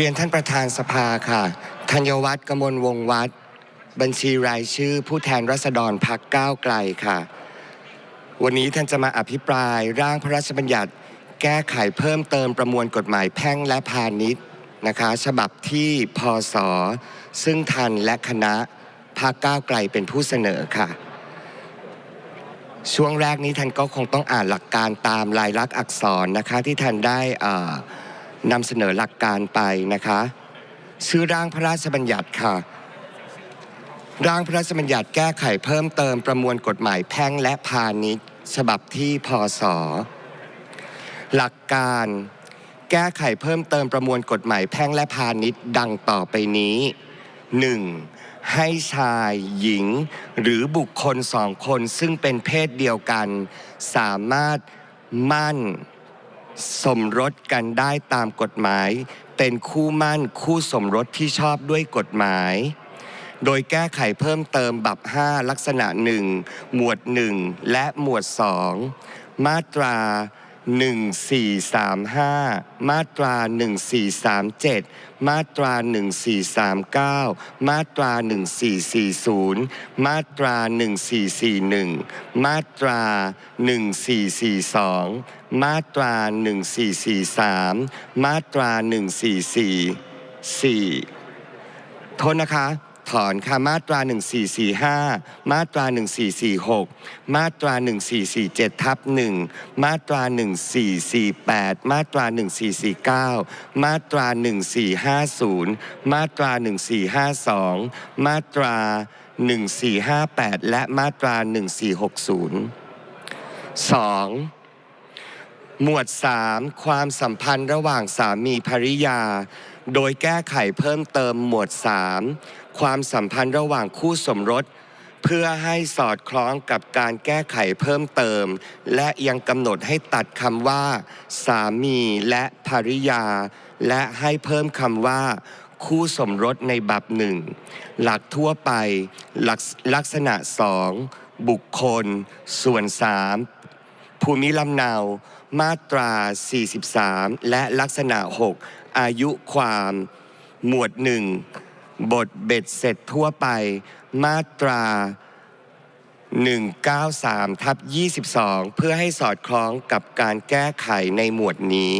เรียนท่านประธานสภาค่ะธัญวัฒน์กมลวงวัฒน์บัญชีรายชื่อ ผู้แทนรัษฎรพักก้าวไกลค่ะ วันนี้ท่านจะมาอภิปรายร่างพระราชบัญญัติ แก้ไขเพิ่มเติมประมวลกฎหมายแพ่งและพาณิชย์นะคะ ฉบับที่พศซึ่งท่านและคณะพักก้าวไกลเป็นผู้เสนอค่ะ ช่วงแรกนี้ท่านก็คงต้องอ่านหลักการตามลายลักษณ์อักษรนะคะที่ท่านได้อ่อ นำเสนอหลักการไปนะคะชื่อร่างพระราชบัญญัติค่ะ ร่างพระราชบัญญัติแก้ไขเพิ่มเติมประมวลกฎหมายแพ่งและพาณิชย์ ฉบับที่พศหลักการแก้ไขเพิ่มเติมประมวลกฎหมายแพ่งและพาณิชย์ดังต่อไปนี้ 1. ให้ชายหญิง หรือบุคคลสองคนซึ่งเป็นเพศเดียวกัน สามารถมั่น สมรสกันได้ตามกฎหมาย เป็นคู่มั่นคู่สมรสที่ชอบด้วยกฎหมาย โดยแก้ไขเพิ่มเติมบับ 5 ลักษณะ 1 หมวด 1 และหมวด 2 มาตรา 1435 มาตรา 1437 มาตรา 1439 มาตรา 1440 มาตรา 1441 มาตรา 1442 มาตรา 1443 มาตรา 1444 โทษนะคะ ถอนค่ะมาตรา 1445 มาตรา 1446 มาตรา 1447 ทับ 1 มาตรา 1448 มาตรา 1449 มาตรา 1450 มาตรา 1452 มาตรา 1458 และมาตรา 1460 2. หมวด 3 ความสัมพันธ์ระหว่างสามีภริยา โดยแก้ไขเพิ่มเติมหมวด 3 ความสัมพันธ์ระหว่างคู่สมรส เพื่อให้สอดคล้องกับการแก้ไขเพิ่มเติม และยังกำหนดให้ตัดคำว่า สามีและภริยา และให้เพิ่มคำว่าคู่สมรสในบับหนึ่งหลักทั่วไปหลักลักษณะสองบุคคล ส่วนสามภูมิลำเนา มาตรา 43 และลักษณะ 6 อายุความ หมวด1 บทเบ็ดเสร็จทั่วไปมาตรา 193ทับ22 เพื่อให้สอดคล้องกับการแก้ไขในหมวดนี้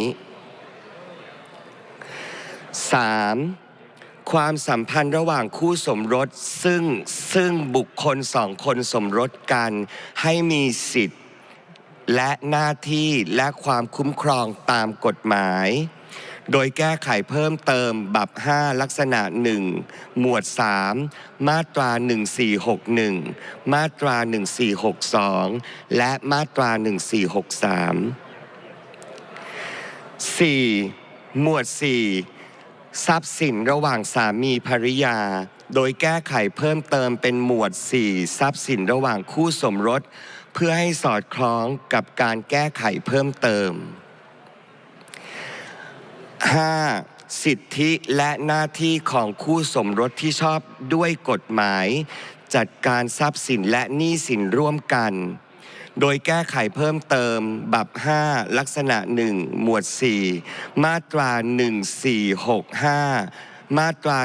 3. ความสัมพันธ์ระหว่างคู่สมรสซึ่งซึ่งบุคคลสองคนสมรสกันให้มีสิทธิ์ และหน้าที่และความคุ้มครองตามกฎหมาย โดยแก้ไขเพิ่มเติมบับ 5 ลักษณะ 1 หมวด 3 มาตรา 1461 มาตรา 1462 และมาตรา 1463 4. หมวด 4 ทรัพย์สินระหว่างสามีภริยา โดยแก้ไขเพิ่มเติมเป็นหมวด 4 ทรัพย์สินระหว่างคู่สมรส เพื่อให้สอดคล้องกับการแก้ไขเพิ่มเติม 5. สิทธิและหน้าที่ของคู่สมรสที่ชอบด้วยกฎหมาย จัดการทรัพย์สินและหนี้สินร่วมกัน โดยแก้ไขเพิ่มเติม บับ 5 ลักษณะ 1 หมวด 4 มาตรา 1465มาตรา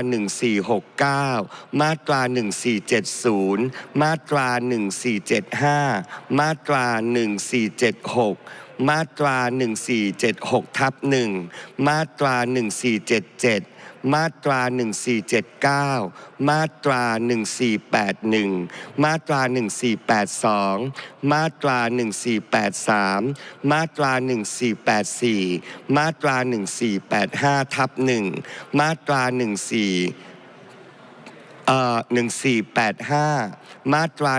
1469 มาตรา 1470 มาตรา 1475 มาตรา 1476 มาตรา 1476ทับ1มาตรา 1477 มาตรา 1479 มาตรา 1481 มาตรา 1482 มาตรา 1483 มาตรา 1484 มาตรา 1485ทับ1มาตรา 14เอ่อ1485 มาตรา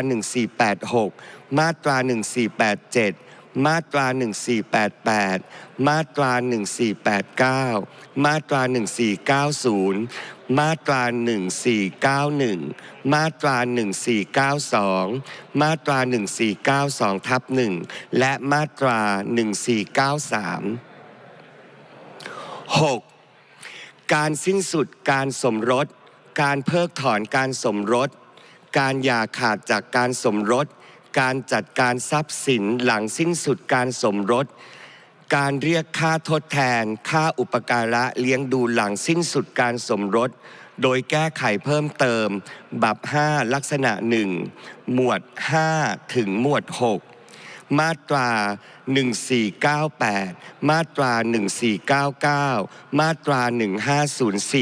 1486 มาตรา 1487 มาตรา 1488 มาตรา 1489 มาตรา 1490 มาตรา 1491 มาตรา 1492 มาตรา 1492 ทับ 1 และมาตรา 1493 6. การสิ้นสุดการสมรส การเพิกถอนการสมรส การหย่าขาดจากการสมรส การจัดการทรัพย์สินหลังสิ้นสุดการสมรส การเรียกค่าทดแทน ค่าอุปการะเลี้ยงดูหลังสิ้นสุดการสมรส โดยแก้ไขเพิ่มเติม บับ 5 ลักษณะ 1 หมวด 5 ถึงหมวด 6 มาตรา 1498 มาตรา 1499 มาตรา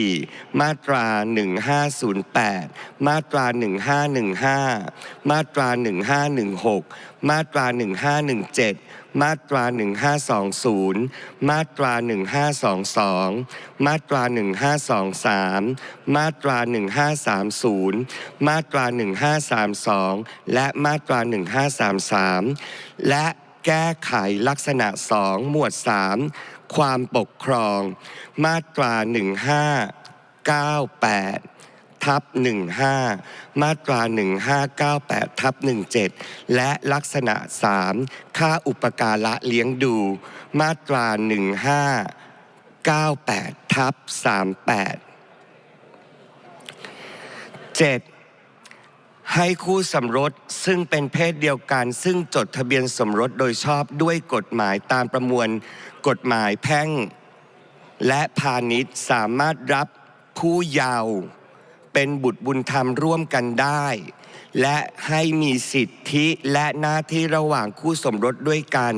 1504 มาตรา 1508 มาตรา 1515 มาตรา 1516 มาตรา 1517 มาตรา 1520 มาตรา 1522 มาตรา 1523 มาตรา 1530 มาตรา 1532 และมาตรา 1533 และแก้ไขลักษณะ 2 หมวด 3 ความปกครอง มาตรา 1598 ทับ15 มาตรา 1598ทับ17 และลักษณะ 3 ค่าอุปการะเลี้ยงดู มาตรา 1598ทับ38 7 ให้คู่สมรสซึ่งเป็นเพศเดียวกัน ซึ่งจดทะเบียนสมรสโดยชอบด้วยกฎหมายตามประมวลกฎหมายแพ่ง และพาณิชย์สามารถรับผู้เยาว์ เป็นบุตรบุญธรรมร่วมกันได้ และให้มีสิทธิและหน้าที่ระหว่างคู่สมรสด้วยกัน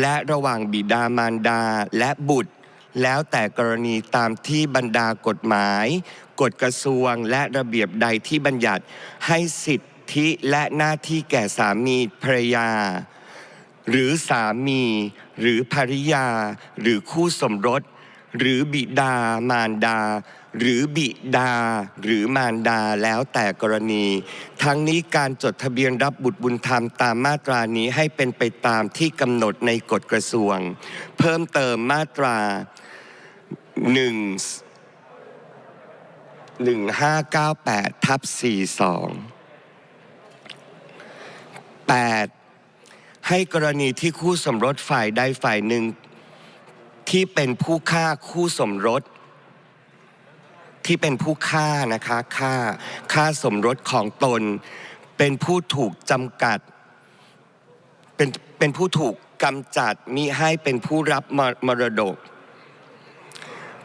และระหว่างบิดามารดาและบุตร แล้วแต่กรณีตามที่บรรดากฎหมาย กฎกระทรวงและระเบียบใดที่บัญญัติให้สิทธิและหน้าที่แก่สามีภรรยา หรือสามีหรือภริยา หรือคู่สมรส หรือบิดามารดา หรือบิดาหรือมารดาแล้วแต่กรณี ทั้งนี้การจดทะเบียนรับบุตรบุญธรรมตามมาตรานี้ให้เป็นไปตามที่กำหนดในกฎกระทรวง เพิ่มเติมมาตราหนึ่งหนึ่งห้าเก้าแปดทับสี่สองแปดให้กรณีที่คู่สมรสฝ่ายใดฝ่ายหนึ่ง ที่เป็นผู้ฆ่าคู่สมรส ที่เป็นผู้ฆ่านะคะฆ่าฆ่าสมรสของตน เป็นผู้ถูกจำกัด เป็นเป็นผู้ถูกกำจัดมิให้เป็นผู้รับมรมรดก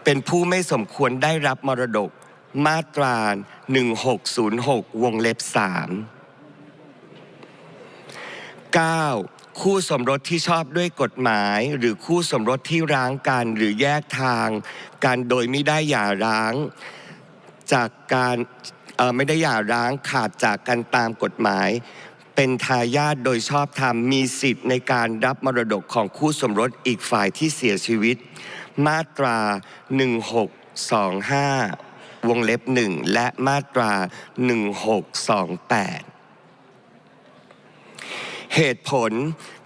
เป็นผู้ไม่สมควรได้รับมรดกมาตรา 1606 วงเล็บ 3 9. คู่สมรสที่ชอบด้วยกฎหมาย หรือคู่สมรสที่ร้างกันหรือแยกทางกันโดยไม่ได้หย่าร้าง จากการไม่ได้หย่าร้างขาดจากกันตามกฎหมาย เป็นทายาทโดยชอบธรรมมีสิทธิ์ในการรับมรดกของคู่สมรสอีกฝ่ายที่เสียชีวิต มาตรา 1625 วงเล็บ1และมาตรา 1628 เหตุผล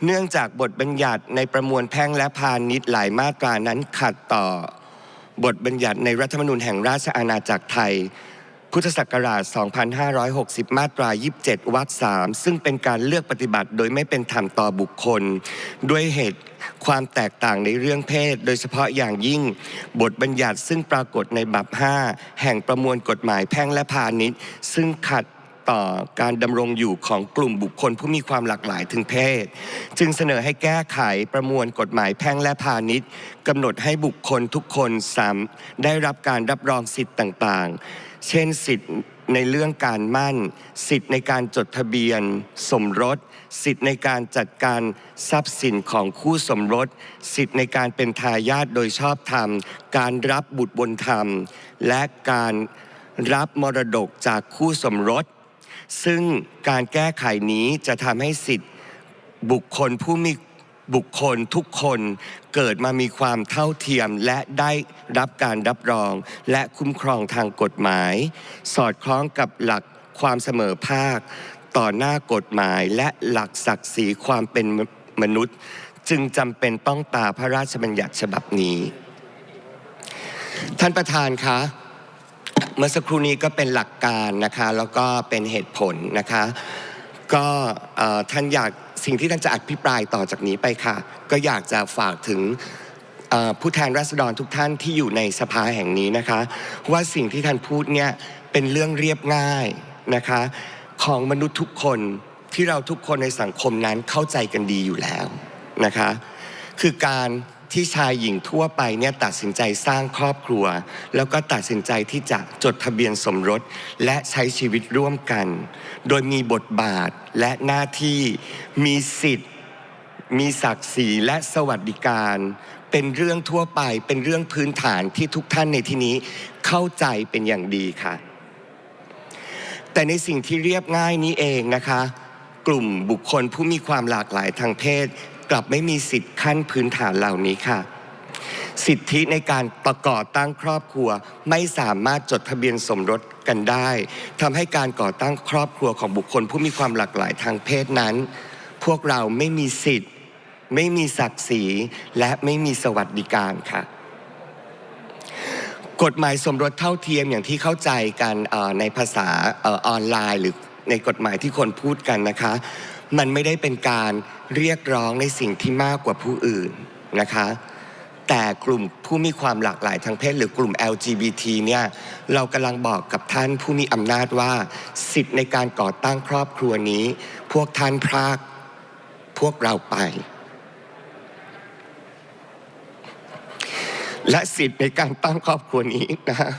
เนื่องจากบทบัญญัติในประมวลแพ่งและพาณิชย์หลายมาตรานั้นขัดต่อบทบัญญัติในรัฐธรรมนูญแห่งราชอาณาจักรไทย พุทธศักราช 2560 มาตรา 27 วรรค 3 ซึ่งเป็นการเลือกปฏิบัติโดยไม่เป็นธรรมต่อบุคคล ด้วยเหตุความแตกต่างในเรื่องเพศ โดยเฉพาะอย่างยิ่ง บทบัญญัติซึ่งปรากฏในบับ5แห่งประมวลกฎหมายแพ่งและพาณิชย์ ซึ่งขัด ต่อการดำรงอยู่ของกลุ่มบุคคลผู้มีความหลากหลายทางเพศ จึงเสนอให้แก้ไขประมวลกฎหมายแพ่งและพาณิชย์กำหนดให้บุคคลทุกคนสามได้รับการรับรองสิทธิ์ต่างๆ เช่นสิทธิ์ในเรื่องการมั่น สิทธิ์ในการจดทะเบียน สมรส สิทธิ์ในการจัดการทรัพย์สินของคู่สมรส สิทธิ์ในการเป็นทายาทโดยชอบธรรม การรับบุตรบุญธรรม และการรับมรดกจากคู่สมรส ซึ่งการแก้ไขนี้จะทำให้สิทธิบุคคลผู้มีบุคคลทุกคนเกิดมามีความเท่าเทียมและได้รับการรับรอง และคุ้มครองทางกฎหมาย สอดคล้องกับหลักความเสมอภาค ต่อหน้ากฎหมายและหลักศักดิ์ศรีความเป็นมนุษย์ จึงจำเป็นต้องตาพระราชบัญญัติฉบับนี้ ท่านประธานคะ เมื่อสักครู่นี้ก็เป็นหลักการนะคะแล้วก็เป็นเหตุผลนะคะก็ท่านอยากสิ่งที่ท่านจะอภิปรายต่อจากนี้ไปค่ะ ก็อยากจะฝากถึงผู้แทนราษฎรทุกท่านที่อยู่ในสภาแห่งนี้นะคะ ว่าสิ่งที่ท่านพูดเนี่ยเป็นเรื่องเรียบง่ายนะคะ ของมนุษย์ทุกคนที่เราทุกคนในสังคมนั้นเข้าใจกันดีอยู่แล้วนะคะ คือการ ที่ชายหญิงทั่วไปเนี่ยตัดสินใจสร้างครอบครัว แล้วก็ตัดสินใจที่จะจดทะเบียนสมรสและใช้ชีวิตร่วมกัน โดยมีบทบาทและหน้าที่มีสิทธิ์ มีศักดิ์ศรีและสวัสดิการ เป็นเรื่องทั่วไปเป็นเรื่องพื้นฐานที่ทุกท่านในที่นี้เข้าใจเป็นอย่างดีค่ะ แต่ในสิ่งที่เรียบง่ายนี้เองนะคะกลุ่มบุคคลผู้มีความหลากหลายทางเพศ กลับไม่มีสิทธิ์ขั้นพื้นฐานเหล่านี้ค่ะ สิทธิในการประกอบตั้งครอบครัวไม่สามารถจดทะเบียนสมรสกันได้ทำให้การก่อตั้งครอบครัวของบุคคลผู้มีความหลากหลายทางเพศนั้น พวกเราไม่มีสิทธิ์ ไม่มีศักดิ์ศรีและไม่มีสวัสดิการค่ะกฎหมายสมรสเท่าเทียมอย่างที่เข้าใจกันในภาษาออนไลน์ หรือในกฎหมายที่คนพูดกันนะคะ มันไม่ได้เป็นการเรียกร้องในสิ่งที่มากกว่าผู้อื่นนะคะ แต่กลุ่มผู้มีความหลากหลายทางเพศหรือกลุ่ม LGBT เนี่ยเรากำลังบอกกับท่านผู้มีอำนาจว่า สิทธิ์ในการก่อตั้งครอบครัวนี้ พวกท่านพรากพวกเราไป และสิทธิ์ในการตั้งครอบครัวนี้นะฮะ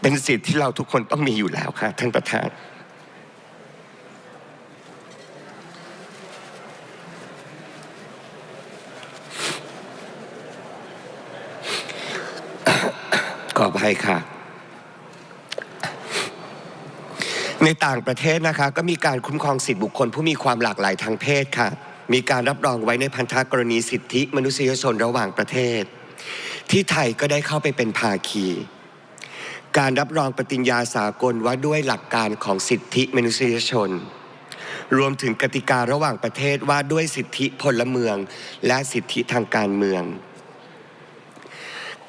เป็นสิทธิ์ที่เราทุกคนต้องมีอยู่แล้วค่ะท่านประธาน ขออภัยค่ะ ในต่างประเทศนะคะ ก็มีการคุ้มครองสิทธิบุคคล ผู้มีความหลากหลายทางเพศค่ะ มีการรับรองไว้ในพันธกรณีสิทธิมนุษยชนระหว่างประเทศ ที่ไทยก็ได้เข้าไปเป็นภาคี การรับรองปฏิญญาสากลว่าด้วยหลักการของสิทธิมนุษยชนรวมถึงกติการะหว่างประเทศว่าด้วยสิทธิพลเมือง และสิทธิทางการเมือง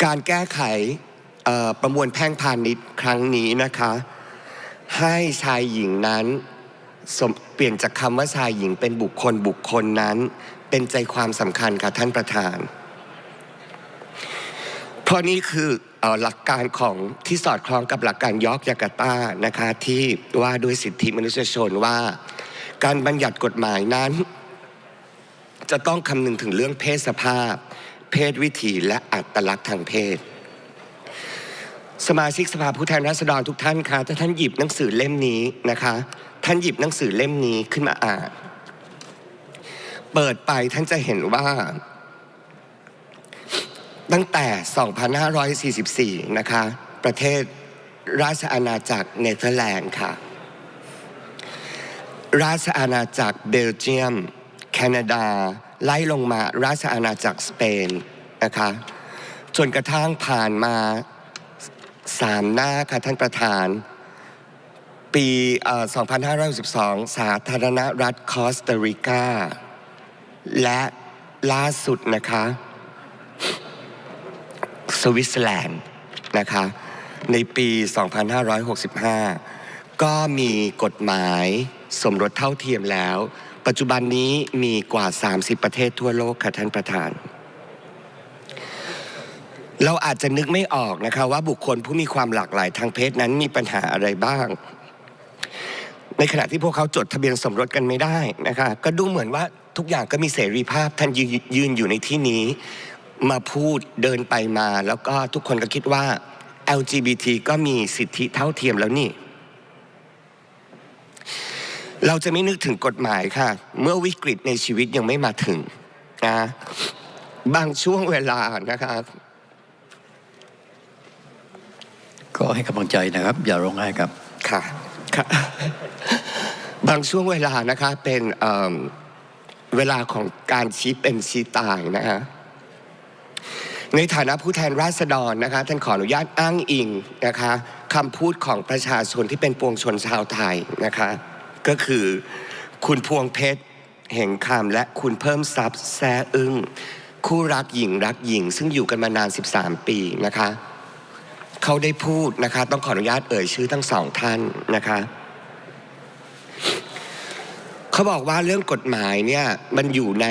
การแก้ไข ประมวลแพ่งพาณิชย์ครั้งนี้นะคะ ให้ชายหญิงนั้นเปลี่ยนจากคำว่าชายหญิงเป็นบุคคลบุคคลนั้น เป็นใจความสำคัญค่ะท่านประธาน เพราะนี่คืออหลักการของที่สอดคล้องกับหลักการยอกยาการ์ตานะคะที่ว่าด้วยสิทธิมนุษยชนว่า การบัญญัติกฎหมายนั้น จะต้องคำนึงถึงเรื่องเพศสภาพ เพศวิถีและอัตลักษณ์ทางเพศ สมาชิกสภาผู้แทนราษฎรทุกท่านคะถ้าท่านหยิบหนังสือเล่มนี้นะคะ ท่านหยิบหนังสือเล่มนี้ขึ้นมาอ่านเปิดไปท่านจะเห็นว่า ตั้งแต่ 2544 นะคะ ประเทศราชอาณาจักรเนเธอร์แลนด์ค่ะ ราชอาณาจักรเบลเยียม แคนาดา ไล่ลงมาราชอาณาจักรสเปนนะคะ จนกระทั่งผ่านมา สามหน้าค่ะท่านประธาน ปี 2562 สาธารณรัฐคอสตาริกา และล่าสุดนะคะ สวิตเซอร์แลนด์นะคะ ในปี 2565 ก็มีกฎหมายสมรสเท่าเทียมแล้ว ปัจจุบันนี้มีกว่า 30 ประเทศทั่วโลกค่ะท่านประธาน เราอาจจะนึกไม่ออกนะคะว่าบุคคลผู้มีความหลากหลายทางเพศนั้นมีปัญหาอะไรบ้าง ในขณะที่พวกเขาจดทะเบียนสมรสกันไม่ได้นะคะก็ดูเหมือนว่าทุกอย่างก็มีเสรีภาพท่านยืนยืนอยู่ในที่นี้ มาพูดเดินไปมา แล้วก็ทุกคนก็คิดว่า LGBT ก็มีสิทธิเท่าเทียมแล้วนี่ เราจะไม่นึกถึงกฎหมายค่ะ เมื่อวิกฤตในชีวิตยังไม่มาถึงนะบางช่วงเวลานะคะ ก็ให้กำลังใจนะครับ อย่าร้องไห้ครับค่ะค่ะบางช่วงเวลานะคะเป็นเอิ่มเวลาของการชี้เป็นชี้ตายนะฮะในฐานะผู้แทนราษฎรนะคะท่านขออนุญาตอ้างอิงนะคะคำพูดของประชาชนที่เป็นปวงชนชาวไทยนะคะก็คือคุณพวงเพชรเหงคำและคุณเพิ่มทรัพย์แซ่อึ้งคู่รักหญิงรักหญิง ซึ่งอยู่กันมานาน 13 ปีนะคะ เขาได้พูดนะคะ ต้องขออนุญาตเอ่ยชื่อทั้งสองท่านนะคะเขาบอกว่าเรื่องกฎหมายเนี่ยมันอยู่ใน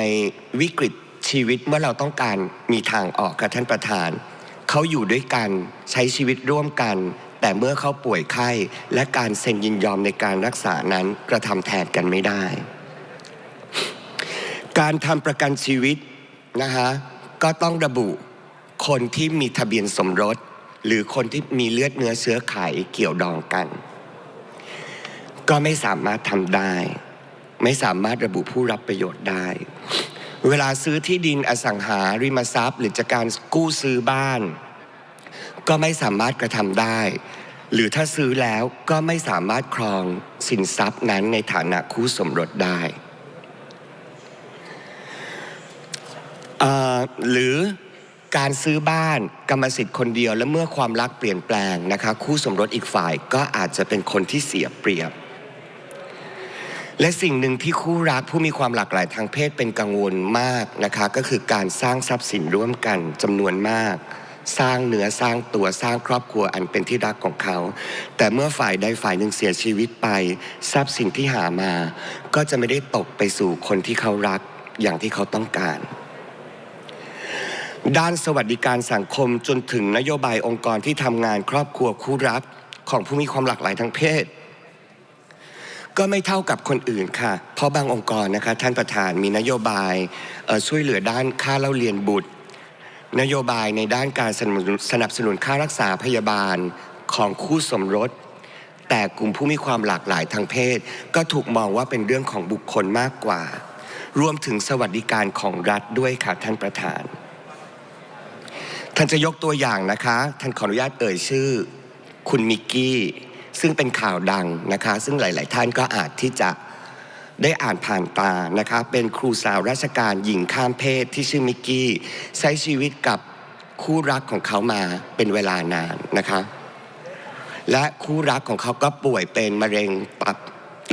วิกฤตชีวิตเมื่อเราต้องการมีทางออกค่ะท่านประธานเขาอยู่ด้วยกันใช้ชีวิตร่วมกัน แต่เมื่อเขาป่วยไข้และการเซ็นยินยอมในการรักษานั้นกระทำแทนกันไม่ได้ การทำประกันชีวิตนะคะก็ต้องระบุคนที่มีทะเบียนสมรส หรือคนที่มีเลือดเนื้อเชื้อไขเกี่ยวดองกัน ก็ไม่สามารถทำได้ ไม่สามารถระบุผู้รับประโยชน์ได้ เวลาซื้อที่ดินอสังหาริมทรัพย์ หรือจากการกู้ซื้อบ้าน ก็ไม่สามารถกระทำได้ หรือถ้าซื้อแล้วก็ไม่สามารถครองสินทรัพย์นั้นในฐานะคู่สมรสได้หรือ การซื้อบ้านกรรมสิทธิ์คนเดียว และเมื่อความรักเปลี่ยนแปลงนะคะ คู่สมรสอีกฝ่ายก็อาจจะเป็นคนที่เสียเปรียบ และสิ่งหนึ่งที่คู่รักผู้มีความหลากหลายทางเพศเป็นกังวลมากนะคะ ก็คือการสร้างทรัพย์สินร่วมกันจำนวนมาก สร้างเนื้อสร้างตัวสร้างครอบครัวอันเป็นที่รักของเขา แต่เมื่อฝ่ายใดฝ่ายหนึ่งเสียชีวิตไป ทรัพย์สินที่หามา ก็จะไม่ได้ตกไปสู่คนที่เขารักอย่างที่เขาต้องการ ด้านสวัสดิการสังคมจนถึงนโยบายองค์กรที่ทำงานครอบครัวคู่รักของผู้มีความหลากหลายทางเพศ ก็ไม่เท่ากับคนอื่นค่ะ เพราะบางองค์กรนะคะท่านประธานมีนโยบายช่วยเหลือด้านค่าเล่าเรียนบุตร นโยบายในด้านการสนสนับสนุนค่ารักษาพยาบาลของคู่สมรส แต่กลุ่มผู้มีความหลากหลายทางเพศ ก็ถูกมองว่าเป็นเรื่องของบุคคลมากกว่า รวมถึงสวัสดิการของรัฐด้วยค่ะท่านประธาน ท่านจะยกตัวอย่างนะคะ ท่านขออนุญาตเอ่ยชื่อ คุณมิกกี้ ซึ่งเป็นข่าวดังนะคะ ซึ่งหลาย ๆ ท่านก็อาจที่จะได้อ่านผ่านตานะคะ เป็นครูสาวราชการหญิงข้ามเพศที่ชื่อมิกกี้ ใช้ชีวิตกับคู่รักของเขามาเป็นเวลานานนะคะ และคู่รักของเขาก็ป่วยเป็นมะเร็งตับ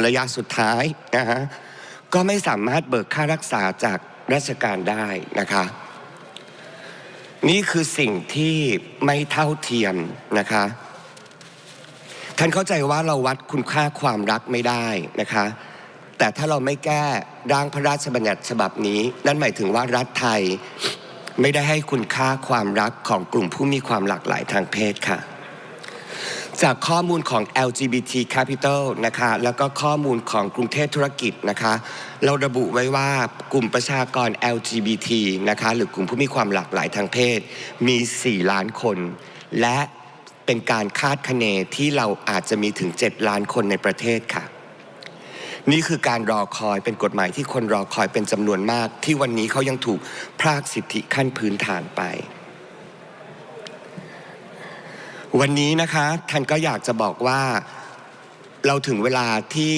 ระยะสุดท้ายนะฮะก็ไม่สามารถเบิกค่ารักษาจากราชการได้นะคะ นี่คือสิ่งที่ไม่เท่าเทียมนะคะ ท่านเข้าใจว่าเราวัดคุณค่าความรักไม่ได้นะคะ แต่ถ้าเราไม่แก้ร่างพระราชบัญญัติฉบับนี้ นั่นหมายถึงว่ารัฐไทยไม่ได้ให้คุณค่าความรักของกลุ่มผู้มีความหลากหลายทางเพศค่ะ จากข้อมูลของ LGBT Capital นะคะ แล้วก็ข้อมูลของกรุงเทพธุรกิจนะคะ เราระบุไว้ว่ากลุ่มประชากร LGBT นะคะ หรือกลุ่มผู้มีความหลากหลายทางเพศ มี 4 ล้านคน และเป็นการคาดคะเนที่เราอาจจะมีถึง 7 ล้านคนในประเทศค่ะ นี่คือการรอคอยเป็นกฎหมายที่คนรอคอยเป็นจำนวนมาก ที่วันนี้เขายังถูกพรากสิทธิขั้นพื้นฐานไป วันนี้นะคะท่านก็อยากจะบอกว่าเราถึงเวลาที่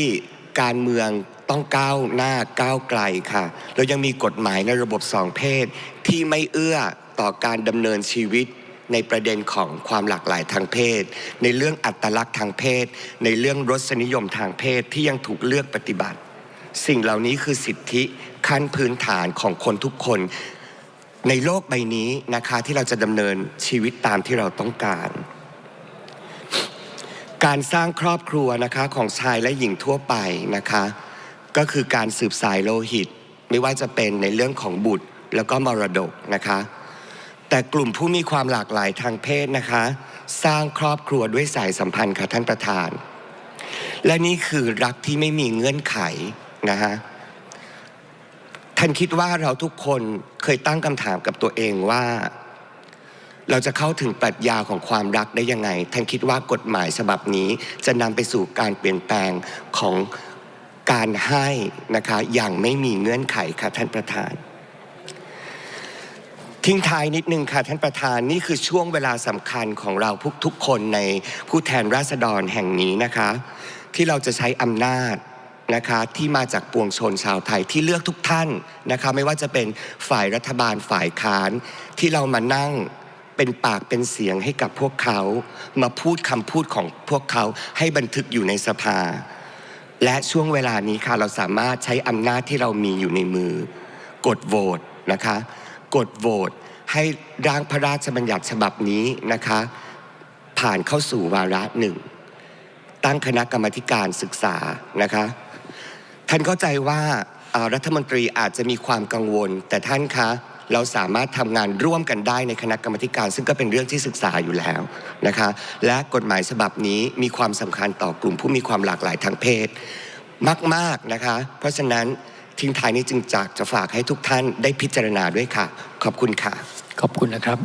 การเมืองต้องก้าวหน้าก้าวไกลค่ะ เรายังมีกฎหมายในระบบสองเพศ ที่ไม่เอื้อต่อการดำเนินชีวิตในประเด็นของความหลากหลายทางเพศ ในเรื่องอัตลักษณ์ทางเพศ ในเรื่องรสนิยมทางเพศที่ยังถูกเลือกปฏิบัติ สิ่งเหล่านี้คือสิทธิขั้นพื้นฐานของคนทุกคน ในโลกใบนี้นะคะที่เราจะดำเนินชีวิตตามที่เราต้องการ การสร้างครอบครัวนะคะของชายและหญิงทั่วไปนะคะ ก็คือการสืบสายโลหิต ไม่ว่าจะเป็นในเรื่องของบุตรแล้วก็มรดกนะคะ แต่กลุ่มผู้มีความหลากหลายทางเพศนะคะ สร้างครอบครัวด้วยสายสัมพันธ์ค่ะท่านประธาน และนี่คือรักที่ไม่มีเงื่อนไขนะฮะท่านคิดว่าเราทุกคนเคยตั้งคำถามกับตัวเองว่า เราจะเข้าถึงปรัชญาของความรักได้ยังไงท่านคิดว่ากฎหมายฉบับนี้จะนำไปสู่การเปลี่ยนแปลงของการให้นะคะอย่างไม่มีเงื่อนไขค่ะท่านประธาน ทิ้งท้ายนิดนึงค่ะท่านประธานนี่คือช่วงเวลาสำคัญของเราทุกทุกคนในผู้แทนราษฎรแห่งนี้นะคะ ที่เราจะใช้อำนาจนะคะที่มาจากปวงชนชาวไทยที่เลือกทุกท่านนะคะไม่ว่าจะเป็นฝ่ายรัฐบาลฝ่ายค้านที่เรามานั่ง เป็นปากเป็นเสียงให้กับพวกเขา มาพูดคำพูดของพวกเขาให้บันทึกอยู่ในสภา และช่วงเวลานี้ค่ะเราสามารถใช้อำนาจที่เรามีอยู่ในมือ กดโหวตนะคะ กดโหวตให้ร่างพระราชบัญญัติฉบับนี้นะคะ ผ่านเข้าสู่วาระหนึ่ง ตั้งคณะกรรมการศึกษานะคะ ท่านเข้าใจว่ารัฐมนตรีอาจจะมีความกังวล แต่ท่านคะ เราสามารถทำงานร่วมกันได้ในคณะกรรมการ ซึ่งก็เป็นเรื่องที่ศึกษาอยู่แล้วนะคะและกฎหมายฉบับนี้มีความสำคัญต่อกลุ่มผู้มีความหลากหลายทางเพศ มาก ๆนะคะ เพราะฉะนั้นทิ้งท้ายนี้จึงจากจะฝากให้ทุกท่านได้พิจารณาด้วยค่ะ ขอบคุณค่ะ ขอบคุณนะครับ